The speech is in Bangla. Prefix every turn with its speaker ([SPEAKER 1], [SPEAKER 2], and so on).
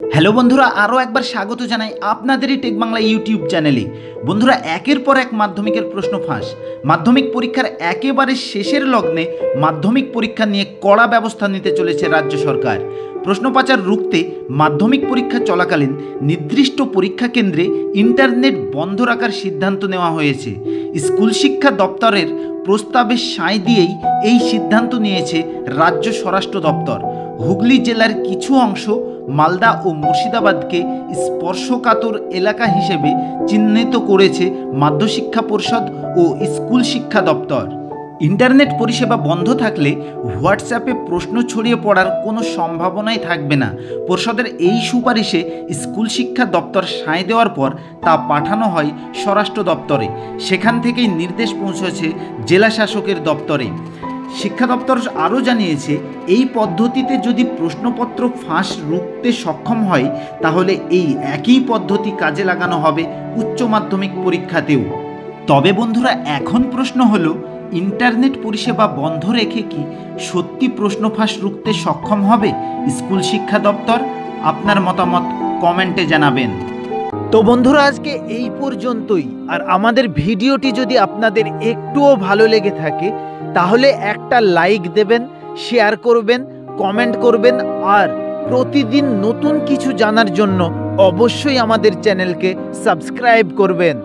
[SPEAKER 1] হ্যালো বন্ধুরা আরও একবার স্বাগত জানাই আপনাদেরই টেক বাংলা ইউটিউব চ্যানেলে বন্ধুরা, একের পর এক মাধ্যমিকের প্রশ্ন ফাঁস। মাধ্যমিক পরীক্ষার একেবারে শেষের লগ্নে মাধ্যমিক পরীক্ষা নিয়ে কড়া ব্যবস্থা নিতে চলেছে রাজ্য সরকার। প্রশ্নপাচার রুখতে মাধ্যমিক পরীক্ষা চলাকালীন নির্দিষ্ট পরীক্ষা কেন্দ্রে ইন্টারনেট বন্ধ রাখার সিদ্ধান্ত নেওয়া হয়েছে। স্কুল শিক্ষা দপ্তরের প্রস্তাবে সায় দিয়েই এই সিদ্ধান্ত নিয়েছে রাজ্য স্বরাষ্ট্র দপ্তর। হুগলি জেলার কিছু অংশ মালদা ও মুর্শিদাবাদকে স্পর্শকাতর এলাকা হিসেবে চিহ্নিত করেছে মাধ্যশিক্ষা পরিষদ ও স্কুল শিক্ষা দপ্তর। ইন্টারনেট পরিষেবা বন্ধ থাকলে হোয়াটসঅ্যাপে প্রশ্ন ছড়িয়ে পড়ার কোনো সম্ভাবনাই থাকবে না। পরিষদের এই সুপারিশে স্কুল শিক্ষা দপ্তর সায় দেওয়ার পর তা পাঠানো হয় স্বরাষ্ট্র দপ্তরে। সেখান থেকেই নির্দেশ পৌঁছেছে জেলা শাসকের দপ্তরে। শিক্ষা দপ্তর আরও জানিয়েছে, এই পদ্ধতিতে যদি প্রশ্নপত্র ফাঁস রুখতে সক্ষম হয়, তাহলে এই একই পদ্ধতি কাজে লাগানো হবে উচ্চ মাধ্যমিক পরীক্ষাতেও। তবে বন্ধুরা, এখন প্রশ্ন হলো, ইন্টারনেট পরিষেবা বন্ধ রেখে কি সত্যি প্রশ্ন ফাঁস রুখতে সক্ষম হবে স্কুল শিক্ষা দপ্তর? আপনার মতামত কমেন্টে জানাবেন। তো বন্ধুরা, আজকে এই পর্যন্তই। আর আমাদের ভিডিওটি যদি আপনাদের একটুও ভালো লেগে থাকে, তাহলে একটা লাইক দেবেন, শেয়ার করবেন, কমেন্ট করবেন, আর প্রতিদিন নতুন কিছু জানার জন্য অবশ্যই আমাদের চ্যানেলকে সাবস্ক্রাইব করবেন।